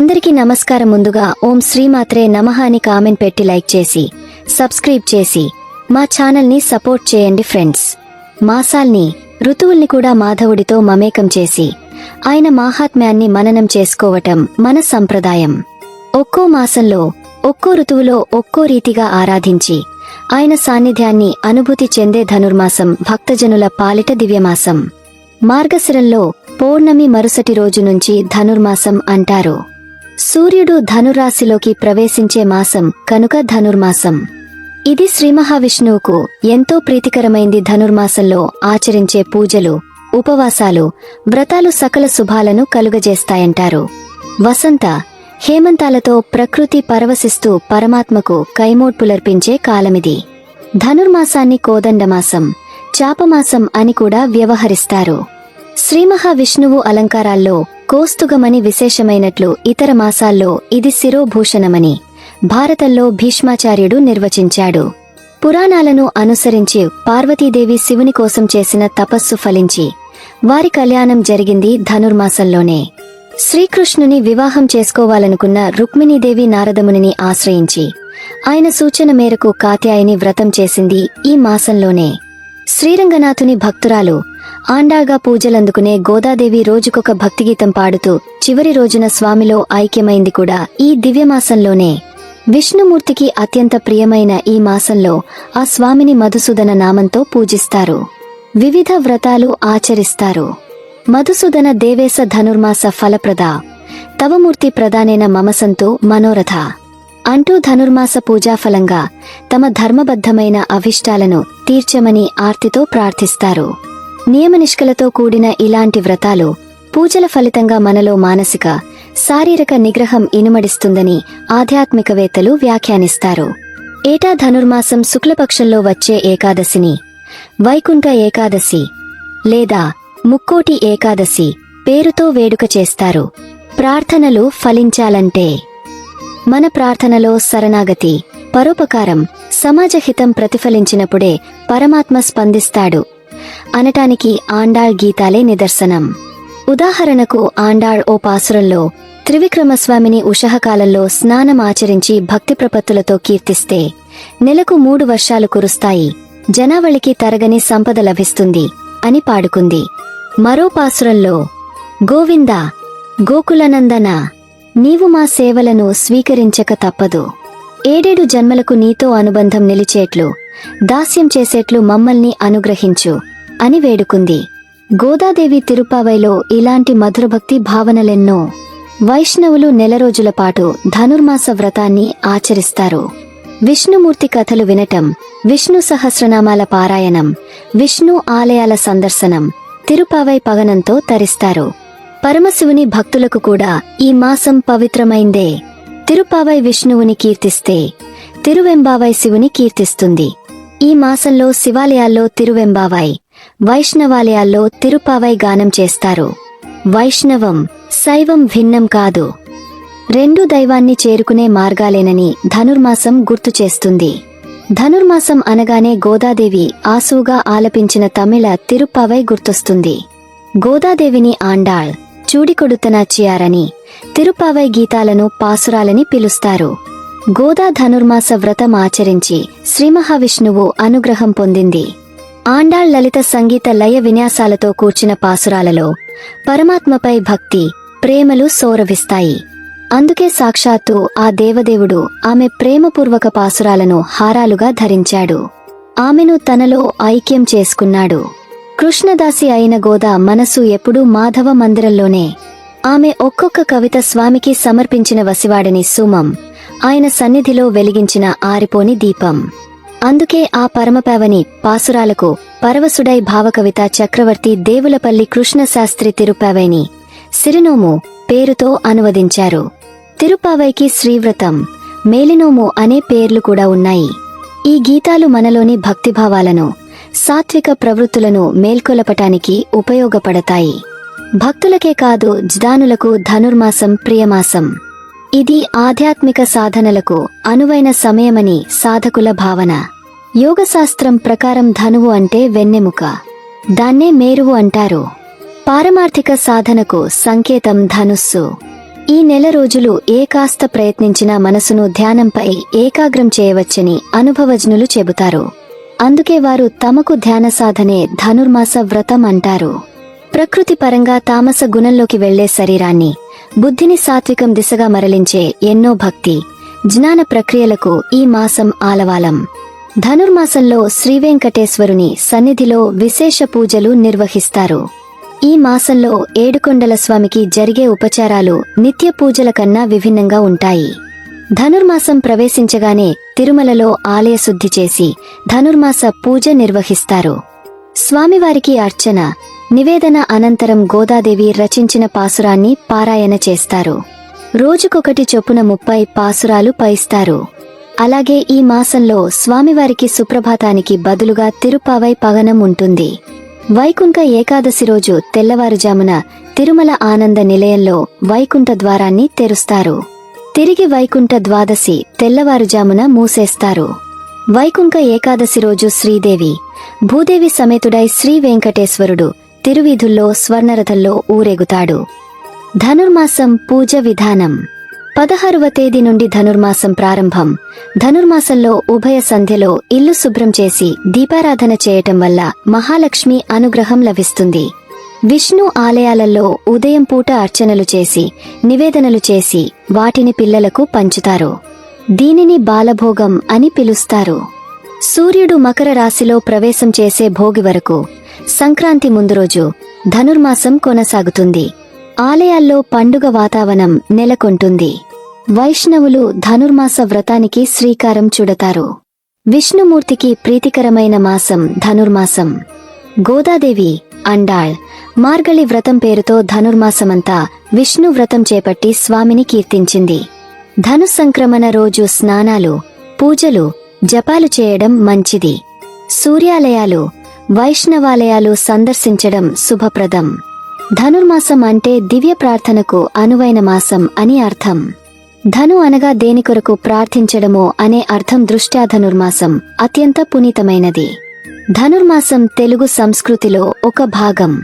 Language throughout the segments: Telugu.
అందరికీ నమస్కారం ముందుగా ఓం శ్రీమాత్రే నమః అని కామెంట్ పెట్టి లైక్ చేసి సబ్స్క్రైబ్ చేసి మా ఛానల్ని సపోర్ట్ చేయండి ఫ్రెండ్స్. మాసాల్ని ఋతువుల్ని కూడా మాధవుడితో మమేకం చేసి ఆయన మాహాత్మ్యాన్ని మననం చేసుకోవటం మన సంప్రదాయం. ఒక్కో మాసంలో ఒక్కో ఋతువులో ఒక్కో రీతిగా ఆరాధించి ఆయన సాన్నిధ్యాన్ని అనుభూతి చెందే ధనుర్మాసం భక్తజనుల పాలిట దివ్యమాసం. మార్గశిరంలో పౌర్ణమి మరుసటి రోజు నుంచి ధనుర్మాసం అంటారు. సూర్యుడు ధనురాశిలోకి ప్రవేశించే మాసం కనుక ధనుర్మాసం. ఇది శ్రీ మహావిష్ణువుకు ఎంతో ప్రీతికరమైంది ధనుర్మాసంలో ఆచరించే పూజలు ఉపవాసాలు వ్రతాలు సకల శుభాలను కలుగజేస్తాయంటారు. వసంత హేమంతాలతో ప్రకృతి పరవశిస్తూ పరమాత్మకు కైమోడ్పులర్పించే కాలమిది. ధనుర్మాసాన్ని కోదండమాసం చాపమాసం అని కూడా వ్యవహరిస్తారు. శ్రీ మహావిష్ణువు అలంకారాల్లో కోస్తుగమని విశేషమైనట్లు ఇతర మాసాల్లో ఇది శిరోభూషణమని భారతంలో భీష్మాచార్యుడు నిర్వచించాడు. పురాణాలను అనుసరించి పార్వతీదేవి శివుని కోసం చేసిన తపస్సు ఫలించి వారి కళ్యాణం జరిగింది ధనుర్మాసంలోనే. శ్రీకృష్ణుని వివాహం చేసుకోవాలనుకున్న రుక్మిణీదేవి నారదమునిని ఆశ్రయించి ఆయన సూచన మేరకు కాత్యాయని వ్రతం చేసింది ఈ మాసంలోనే. శ్రీరంగనాథుని భక్తురాలు ఆండాగా పూజలందుకునే గోదాదేవి రోజుకొక భక్తిగీతం పాడుతూ చివరి రోజున స్వామిలో ఐక్యమైంది కూడా ఈ దివ్యమాసంలోనే. విష్ణుమూర్తికి అత్యంత ప్రియమైన ఈ మాసంలో ఆ స్వామిని మధుసూదన నామంతో పూజిస్తారు. వివిధ వ్రతాలు ఆచరిస్తారు. మధుసూదన దేవేశ ధనుర్మాస ఫలప్రద తవమూర్తి ప్రధానేన మమసంతు మనోరథ. అంటూ ధనుర్మాస పూజాఫలంగా తమ ధర్మబద్ధమైన అభిష్టాలను తీర్చమని ఆర్తితో ప్రార్థిస్తారు. నియమనిష్కలతో కూడిన ఇలాంటి వ్రతాలు పూజల ఫలితంగా మనలో మానసిక శారీరక నిగ్రహం ఇనుమడిస్తుందని ఆధ్యాత్మికవేత్తలు వ్యాఖ్యానిస్తారు. ఏటా ధనుర్మాసం శుక్లపక్షంలో వచ్చే ఏకాదశిని వైకుంఠ ఏకాదశి లేదా ముక్కోటి ఏకాదశి పేరుతో వేడుక చేస్తారు. ప్రార్థనలు ఫలించాలంటే మన ప్రార్థనలో శరణాగతి. పరోపకారం సమాజహితం ప్రతిఫలించినప్పుడే పరమాత్మ స్పందిస్తాడు. అనటానికి ఆండాళ్ గీతాలే నిదర్శనం. ఉదాహరణకు ఆండాళ్ ఓ పాసురంలో త్రివిక్రమస్వామిని ఉషహకాలంలో స్నానం ఆచరించి భక్తి ప్రపత్తులతో కీర్తిస్తే నెలకు మూడు వర్షాలు కురుస్తాయి. జనావళికి తరగని సంపద లభిస్తుంది అని పాడుకుంది. మరో పాసురంలో గోవింద గోకులనందన నీవు మా సేవలను స్వీకరించక తప్పదు. ఏడేడు జన్మలకు నీతో అనుబంధం నిలిచేట్లు దాస్యం చేసేట్లు మమ్మల్ని అనుగ్రహించు అని వేడుకుంది. గోదాదేవి తిరుపావైలో ఇలాంటి మధురభక్తి భావనలెన్నో వైష్ణవులు నెల రోజుల పాటు ధనుర్మాస వ్రతాన్ని ఆచరిస్తారు. విష్ణుమూర్తి కథలు వినటం విష్ణు సహస్రనామాల పారాయణం విష్ణు ఆలయాల సందర్శనం తిరుపావై పగనంతో తరిస్తారు. పరమశివుని భక్తులకు కూడా ఈ మాసం పవిత్రమైందే. తిరుపావై విష్ణువుని కీర్తిస్తే తిరువెంబావై శివుని కీర్తిస్తుంది. ఈ మాసంలో శివాలయాల్లో తిరువెంబావై వైష్ణవాలయాల్లో తిరుపావై గానం చేస్తారు. వైష్ణవం శైవం భిన్నం కాదు. రెండు దైవాన్ని చేరుకునే మార్గాలేనని ధనుర్మాసం గుర్తు చేస్తుంది. ధనుర్మాసం అనగానే గోదాదేవి ఆసుగా ఆలపించిన తమిళ తిరుప్పావై గుర్తొస్తుంది. గోదాదేవిని ఆండాళ్ చూడికొడుతనాచియారని తిరుపావై గీతాలను పాసురాలని పిలుస్తారు. గోదా ధనుర్మాస వ్రతం ఆచరించి శ్రీ మహావిష్ణువు అనుగ్రహం పొందింది. ఆండాళ్ లలిత సంగీత లయ విన్యాసాలతో కూర్చిన పాసురాలలో పరమాత్మపై భక్తి ప్రేమలు సౌరవిస్తాయి. అందుకే సాక్షాత్తు ఆ దేవదేవుడు ఆమె ప్రేమపూర్వక పాసురాలను హారాలుగా ధరించాడు. ఆమెను తనలో ఐక్యం చేసుకున్నాడు. కృష్ణదాసి అయిన గోద మనసు ఎప్పుడూ మాధవ మందిరంలోనే. ఆమె ఒక్కొక్క కవిత స్వామికి సమర్పించిన వసివాడిని సుమం. ఆయన సన్నిధిలో వెలిగించిన ఆరిపోని దీపం. అందుకే ఆ పరమపావని పాసురాలకు పరవశుడై భావకవిత చక్రవర్తి దేవులపల్లి కృష్ణశాస్త్రి తిరుపావైని సిరినోము పేరుతో అనువదించారు. తిరుపావైకి శ్రీవ్రతం మేలినోము అనే పేర్లు కూడా ఉన్నాయి. ఈ గీతాలు మనలోని భక్తిభావాలను సాత్విక ప్రవృత్తులను మేల్కొలపటానికి ఉపయోగపడతాయి. భక్తులకే కాదు జ్దానులకు ధనుర్మాసం ప్రియమాసం. ఇది ఆధ్యాత్మిక సాధనలకు అనువైన సమయమని సాధకుల భావన. యోగశాస్త్రం ప్రకారం ధనువు అంటే వెన్నెముక. దాన్నే మేరువు అంటారు. పారమార్థిక సాధనకు సంకేతం ధనుస్సు. ఈ నెల రోజులు ఏ కాస్త ప్రయత్నించినా మనసును ధ్యానంపై ఏకాగ్రం చేయవచ్చని అనుభవజ్ఞులు చెబుతారు. అందుకే వారు తమకు ధ్యాన సాధనే ధనుర్మాస వ్రతం అంటారు. ప్రకృతి పరంగా తామస గుణంలోకి వెళ్ళే శరీరాన్ని బుద్ధిని సాత్వికం దిశగా మరలించే ఎన్నో భక్తి జ్ఞాన ప్రక్రియలకు ఈ మాసం ఆలవాలం. ధనుర్మాసంలో శ్రీవెంకటేశ్వరుని సన్నిధిలో విశేష పూజలు నిర్వహిస్తారు. ఈ మాసంలో ఏడుకొండల స్వామికి జరిగే ఉపచారాలు నిత్య పూజల కన్నా విభిన్నంగా ఉంటాయి. ధనుర్మాసం ప్రవేశించగానే తిరుమలలో ఆలయ శుద్ధి చేసి ధనుర్మాస పూజ నిర్వహిస్తారు. స్వామివారికి అర్చన నివేదన అనంతరం గోదాదేవి రచించిన పాసురాన్ని పారాయణ చేస్తారు. రోజుకొకటి చొప్పున ముప్పై పాసురాలు పైస్తారు. అలాగే ఈ మాసంలో స్వామివారికి సుప్రభాతానికి బదులుగా తిరుపావై పగనం ఉంటుంది. వైకుంఠ ఏకాదశి రోజు తెల్లవారుజామున తిరుమల ఆనంద నిలయంలో వైకుంఠ ద్వారాన్ని తెరుస్తారు. తిరిగి వైకుంఠ ద్వాదశి తెల్లవారుజామున మూసేస్తారు. వైకుంఠ ఏకాదశి రోజు శ్రీదేవి భూదేవి సమేతుడై శ్రీ వెంకటేశ్వరుడు తిరువీధుల్లో స్వర్ణరథంలో ఊరేగుతాడు. ధనుర్మాసం పూజ విధానం. పదహారవ తేదీ నుండి ధనుర్మాసం ప్రారంభం. ధనుర్మాసంలో ఉభయ సంధ్యలో ఇల్లు శుభ్రం చేసి దీపారాధన చేయటం వల్ల మహాలక్ష్మి అనుగ్రహం లభిస్తుంది. విష్ణు ఆలయాలలో ఉదయం పూట అర్చనలు చేసి నివేదనలు చేసి వాటిని పిల్లలకు పంచుతారు. దీనిని బాలభోగం అని పిలుస్తారు. సూర్యుడు మకర రాశిలో ప్రవేశం చేసే భోగి వరకు సంక్రాంతి ముందు రోజు ధనుర్మాసం కొనసాగుతుంది. ఆలయాల్లో పండుగ వాతావరణం నెలకొంటుంది. వైష్ణవులు ధనుర్మాస వ్రతానికి శ్రీకారం చుడతారు. విష్ణుమూర్తికి ప్రీతికరమైన మాసం ధనుర్మాసం. గోదాదేవి అండాళ్. మార్గళి వ్రతం పేరుతో ధనుర్మాసమంతా విష్ణు వ్రతం చేపట్టి స్వామిని కీర్తించింది. ధను సంక్రమణ రోజు స్నానాలు పూజలు జపాలు చేయడం మంచిది. సూర్యాలయాలు వైష్ణవాలయాలు సందర్శించడం శుభప్రదం. ధనుర్మాసం అంటే దివ్య ప్రార్థనకు అనువైన మాసం అని అర్థం. ధను అనగా దేని కొరకు ప్రార్థించడమో అనే అర్థం దృష్ట్యా ధనుర్మాసం అత్యంత పునీతమైనది. ధనుర్మాసం తెలుగు సంస్కృతిలో ఒక భాగం.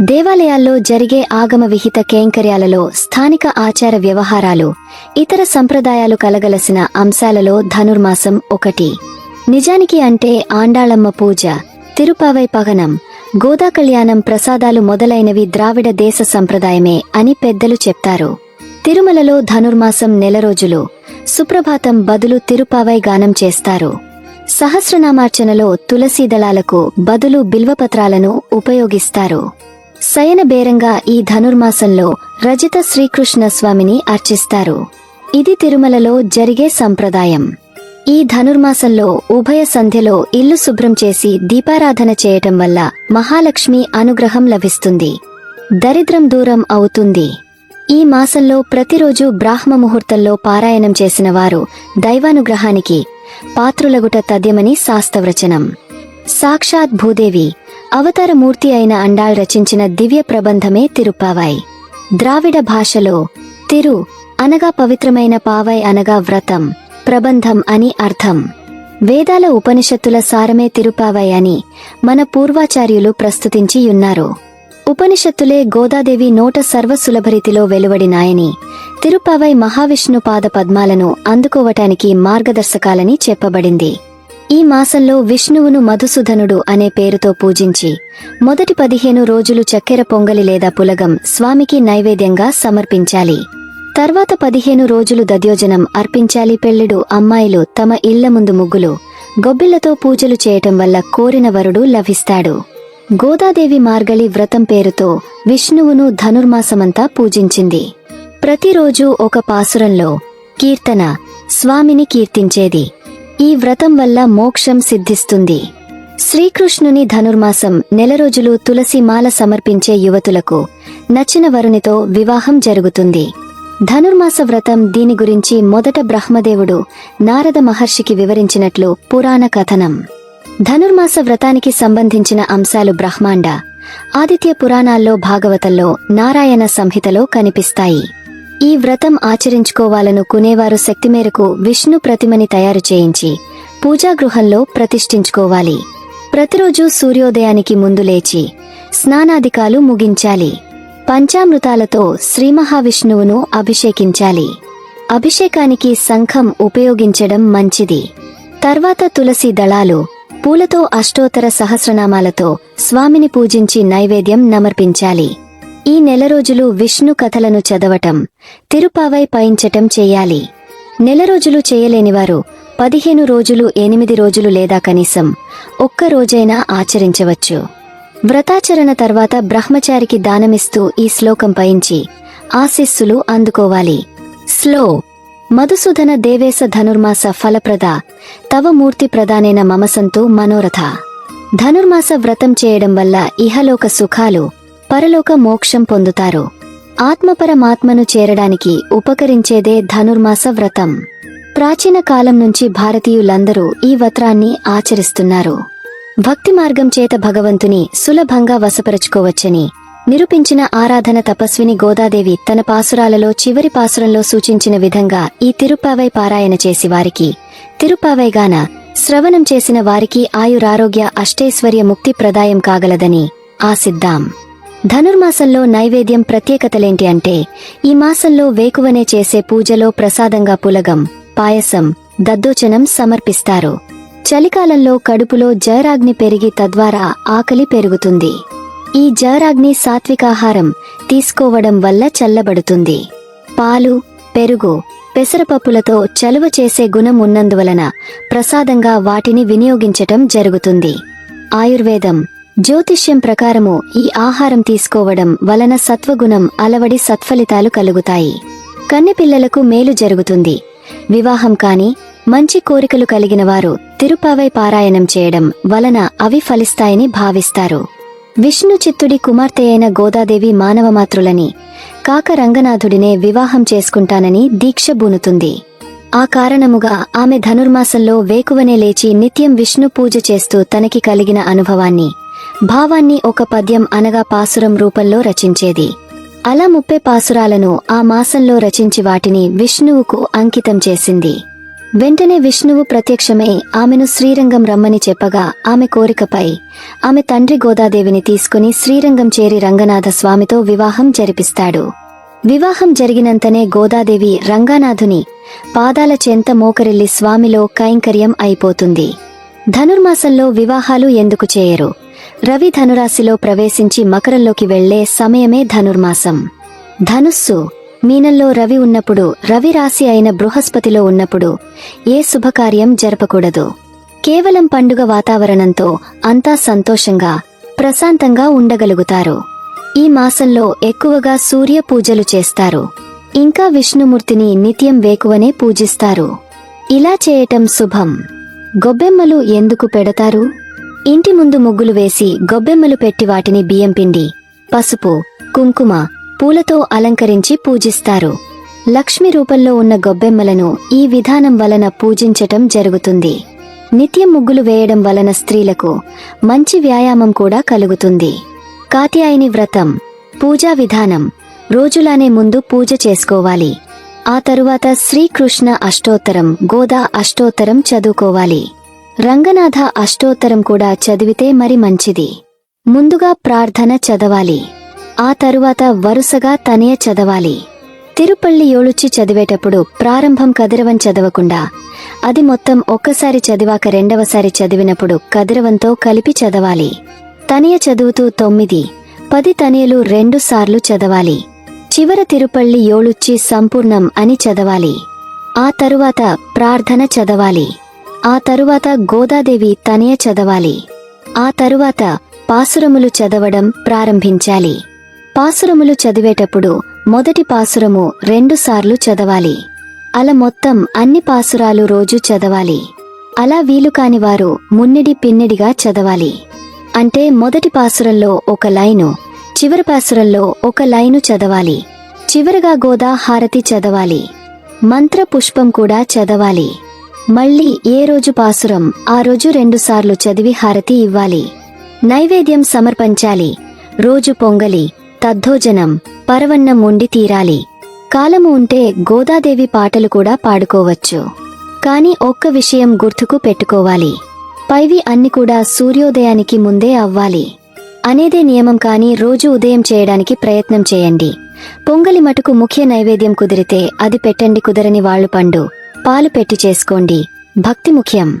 దేవాలయాల్లో జరిగే ఆగమ విహిత కేంకర్యాలలో స్థానిక ఆచార వ్యవహారాలు ఇతర సంప్రదాయాలు కలగలసిన అంశాలలో ధనుర్మాసం ఒకటి. నిజానికి అంటే ఆండాళమ్మ పూజ తిరుపావై పగనం గోదా కళ్యాణం ప్రసాదాలు మొదలైనవి ద్రావిడ దేశ సంప్రదాయమే అని పెద్దలు చెప్తారు. తిరుమలలో ధనుర్మాసం నెల రోజులు సుప్రభాతం బదులు తిరుపావై గానం చేస్తారు. సహస్రనామార్చనలో తులసీ దళాలకు బదులు బిల్వపత్రాలను ఉపయోగిస్తారు. శయనబేరంగా ఈ ధనుర్మాసంలో రజిత శ్రీకృష్ణ స్వామిని అర్చిస్తారు. ఇది తిరుమలలో జరిగే సంప్రదాయం. ఈ ధనుర్మాసంలో ఉభయ సంధ్యలో ఇల్లు శుభ్రం చేసి దీపారాధన చేయటం వల్ల మహాలక్ష్మి అనుగ్రహం లభిస్తుంది. దరిద్రం దూరం అవుతుంది. ఈ మాసంలో ప్రతిరోజు బ్రాహ్మ ముహూర్తంలో పారాయణం చేసిన వారు దైవానుగ్రహానికి పాత్రులగుట తథ్యమని శాస్త్రవచనం. సాక్షాత్ భూదేవి అవతారమూర్తి అయిన అండాళ్ రచించిన దివ్య ప్రబంధమే తిరుపావై ద్రావిడ భాషలో తిరు అనగా పవిత్రమైన పావై అనగా వ్రతం ప్రబంధం అని అర్థం. వేదాల ఉపనిషత్తుల సారమే తిరుపావై అని మన పూర్వాచార్యులు ప్రస్తుతించి ఉపనిషత్తులే గోదాదేవి నోట సర్వసులభరీతిలో వెలువడినాయని తిరుపావై మహావిష్ణు పాద పద్మాలను అందుకోవటానికి మార్గదర్శకాలని చెప్పబడింది. ఈ మాసంలో విష్ణువును మధుసూదనుడు అనే పేరుతో పూజించి మొదటి పదిహేను రోజులు చక్కెర పొంగలి లేదా పులగం స్వామికి నైవేద్యంగా సమర్పించాలి. తర్వాత పదిహేను రోజులు దద్యోజనం అర్పించాలి పెళ్ళిడు అమ్మాయిలు తమ ఇళ్ళ ముందు ముగ్గులు గొబ్బిళ్ళతో పూజలు చేయటం వల్ల కోరిన వరుడు లభిస్తాడు. గోదాదేవి మార్గళి వ్రతం పేరుతో విష్ణువును ధనుర్మాసమంతా పూజించింది. ప్రతిరోజు ఒక పాసురంలో కీర్తన స్వామిని కీర్తించేది. ఈ వ్రతం వల్ల మోక్షం సిద్ధిస్తుంది. శ్రీకృష్ణుని ధనుర్మాసం నెల రోజులు తులసి మాల సమర్పించే యువతులకు నచ్చిన వరునితో వివాహం జరుగుతుంది. ధనుర్మాస వ్రతం దీని గురించి మొదట బ్రహ్మదేవుడు నారద మహర్షికి వివరించినట్లు పురాణ కథనం. ధనుర్మాస వ్రతానికి సంబంధించిన అంశాలు బ్రహ్మాండ ఆదిత్య పురాణాల్లో భాగవతంలో నారాయణ సంహితలో కనిపిస్తాయి. ఈ వ్రతం ఆచరించుకోవాలను కునేవారు శక్తి మేరకు విష్ణు ప్రతిమని తయారు చేయించి పూజాగృహంలో ప్రతిష్ఠించుకోవాలి. ప్రతిరోజు సూర్యోదయానికి ముందు లేచి స్నానాధికాలు ముగించాలి. పంచామృతాలతో శ్రీ మహావిష్ణువును అభిషేకించాలి. అభిషేకానికి శంఖం ఉపయోగించడం మంచిది. తర్వాత తులసి దళాలు పూలతో అష్టోత్తర సహస్రనామాలతో స్వామిని పూజించి నైవేద్యం నమర్పించాలి. ఈ నెల రోజులు విష్ణు కథలను చదవటం తిరుపావై పయించటం చేయాలి. నెల రోజులు చేయలేనివారు పదిహేను రోజులు ఎనిమిది రోజులు లేదా కనీసం ఒక్క రోజైనా ఆచరించవచ్చు. వ్రతాచరణ తర్వాత బ్రహ్మచారికి దానమిస్తూ ఈ శ్లోకం పయించి ఆశీస్సులు అందుకోవాలి. స్లో మధుసూదన దేవేశ ధనుర్మాస ఫలప్రద తవ మూర్తి ప్రదానేన మమసంతు మనోరథ. ధనుర్మాస వ్రతం చేయడం వల్ల ఇహలోక సుఖాలు పరలోక మోక్షం పొందుతారు. ఆత్మపరమాత్మను చేరడానికి ఉపకరించేదే ధనుర్మాస వ్రతం. ప్రాచీన కాలం నుంచి భారతీయులందరూ ఈ వ్రతాన్ని ఆచరిస్తున్నారు. భక్తి మార్గం చేత భగవంతుని సులభంగా వశపరుచుకోవచ్చని నిరూపించిన ఆరాధన తపస్విని గోదాదేవి తన పాసురాలలో చివరి పాసురంలో సూచించిన విధంగా ఈ తిరుపావై పారాయణ చేసి వారికి. తిరుపావైగాన శ్రవణం చేసిన వారికి ఆయురారోగ్య అష్టైశ్వర్య ముక్తి ప్రదాయం కాగలదని ఆసిద్దాం ధనుర్మాసంలో నైవేద్యం ప్రత్యేకతలేంటి అంటే ఈ మాసంలో వేకువనే చేసే పూజలో ప్రసాదంగా పులగం పాయసం దద్దోచనం సమర్పిస్తారు. చలికాలంలో కడుపులో జయరాగ్ని పెరిగి తద్వారా ఆకలి పెరుగుతుంది. ఈ జయరాగ్ని సాత్వికాహారం తీసుకోవడం వల్ల చల్లబడుతుంది. పాలు పెరుగు పెసరపప్పులతో చలువ చేసే గుణం ఉన్నందువలన ప్రసాదంగా వాటిని వినియోగించటం జరుగుతుంది. ఆయుర్వేదం జ్యోతిష్యం ప్రకారము ఈ ఆహారం తీసుకోవడం వలన సత్వగుణం అలవడి సత్ఫలితాలు కలుగుతాయి. కన్నెపిల్లలకు మేలు జరుగుతుంది. వివాహం కాని మంచి కోరికలు కలిగిన వారు తిరుపావై పారాయణం చేయడం వలన అవి ఫలిస్తాయని భావిస్తారు. విష్ణు చిత్తుడి కుమార్తె అయిన గోదాదేవి మానవమాతృలని కాక రంగనాథుడినే వివాహం చేసుకుంటానని దీక్ష బూనుతుంది. ఆ కారణముగా ఆమె ధనుర్మాసంలో వేకువనే లేచి నిత్యం విష్ణు పూజ చేస్తూ తనకి కలిగిన అనుభవాన్ని భావాన్ని ఒక పద్యం అనగా పాసురం రూపంలో రచించేది. అలా ముప్పై పాసురాలను ఆ మాసంలో రచించి వాటిని విష్ణువుకు అంకితం చేసింది. వెంటనే విష్ణువు ప్రత్యక్షమై ఆమెను శ్రీరంగం రమ్మని చెప్పగా ఆమె కోరికపై ఆమె తండ్రి గోదాదేవిని తీసుకుని శ్రీరంగం చేరి రంగనాథ స్వామితో వివాహం జరిపిస్తాడు. వివాహం జరిగినంతనే గోదాదేవి రంగనాథుని పాదాల చెంత మోకరిల్లి స్వామిలో కైంకర్యం అయిపోతుంది. ధనుర్మాసంలో వివాహాలు ఎందుకు చేయరు? రవి ధనురాశిలో ప్రవేశించి మకరంలోకి వెళ్ళే సమయమే ధనుర్మాసం. ధనుస్సు మీనంలో రవి ఉన్నప్పుడు రవి రాశి అయిన బృహస్పతిలో ఉన్నప్పుడు ఏ శుభకార్యం జరపకూడదు. కేవలం పండుగ వాతావరణంతో అంతా సంతోషంగా ప్రశాంతంగా ఉండగలుగుతారు. ఈ మాసంలో ఎక్కువగా సూర్య పూజలు చేస్తారు. ఇంకా విష్ణుమూర్తిని నిత్యం వేకువనే పూజిస్తారు. ఇలా చేయటం శుభం. గొబ్బెమ్మలు ఎందుకు పెడతారు? ఇంటి ముందు ముగ్గులు వేసి గొబ్బెమ్మలు పెట్టి వాటిని బియ్యం పిండి పసుపు కుంకుమ పూలతో అలంకరించి పూజిస్తారు. లక్ష్మి రూపంలో ఉన్న గొబ్బెమ్మలను ఈ విధానం వలన పూజించటం జరుగుతుంది. నిత్యం ముగ్గులు వేయడం వలన స్త్రీలకు మంచి వ్యాయామం కూడా కలుగుతుంది. కాత్యాయని వ్రతం పూజా విధానం రోజులానే ముందు పూజ చేసుకోవాలి. ఆ తరువాత శ్రీకృష్ణ అష్టోత్తరం గోదా అష్టోత్తరం చదువుకోవాలి. రంగనాథ అష్టోత్తరం కూడా చదివితే మరి మంచిది. ముందుగా ప్రార్థన చదవాలి. ఆ తరువాత వరుసగా తనయ చదవాలి. తిరుపల్లి యోళుచ్చి చదివేటప్పుడు ప్రారంభం కదిరవం చదవకుండా అది మొత్తం ఒక్కసారి చదివాక రెండవసారి చదివినప్పుడు కదిరవంతో కలిపి చదవాలి. తనయ చదువుతూ తొమ్మిది పది తనయలు రెండు సార్లు చదవాలి. చివర తిరుపల్లి యోళుచ్చి సంపూర్ణం అని చదవాలి. ఆ తరువాత ప్రార్థన చదవాలి. ఆ తరువాత గోదాదేవి తనయ చదవాలి. ఆ తరువాత పాసురములు చదవడం ప్రారంభించాలి. పాసురములు చదివేటప్పుడు మొదటి పాసురము రెండుసార్లు చదవాలి. అలా మొత్తం అన్ని పాసురాలు రోజు చదవాలి. అలా వీలు కాని వారు మున్నిడి పిన్నిడిగా చదవాలి. అంటే మొదటి పాసురంలో ఒక లైను చివరి పాసురంలో ఒక లైను చదవాలి. చివరగా గోదా హారతి చదవాలి. మంత్ర పుష్పం కూడా చదవాలి. మళ్ళీ ఏ రోజు పాసురం ఆ రోజు రెండుసార్లు చదివి హారతి ఇవ్వాలి. నైవేద్యం సమర్పించాలి. రోజు పొంగలి తద్ధోజనం పరవన్నం ఉండి తీరాలి. కాలము ఉంటే గోదాదేవి పాటలు కూడా పాడుకోవచ్చు. కాని ఒక్క విషయం గుర్తుకు పెట్టుకోవాలి. పైవి అన్ని కూడా సూర్యోదయానికి ముందే అవ్వాలి. అనేదే నియమం కాని రోజు ఉదయం చేయడానికి ప్రయత్నం చేయండి. పొంగలి మటుకు ముఖ్య నైవేద్యం కుదిరితే అది పెట్టండి కుదరని వాళ్ళు పండు. పాలు పెట్టి చేసుకోండి. భక్తి ముఖ్యం.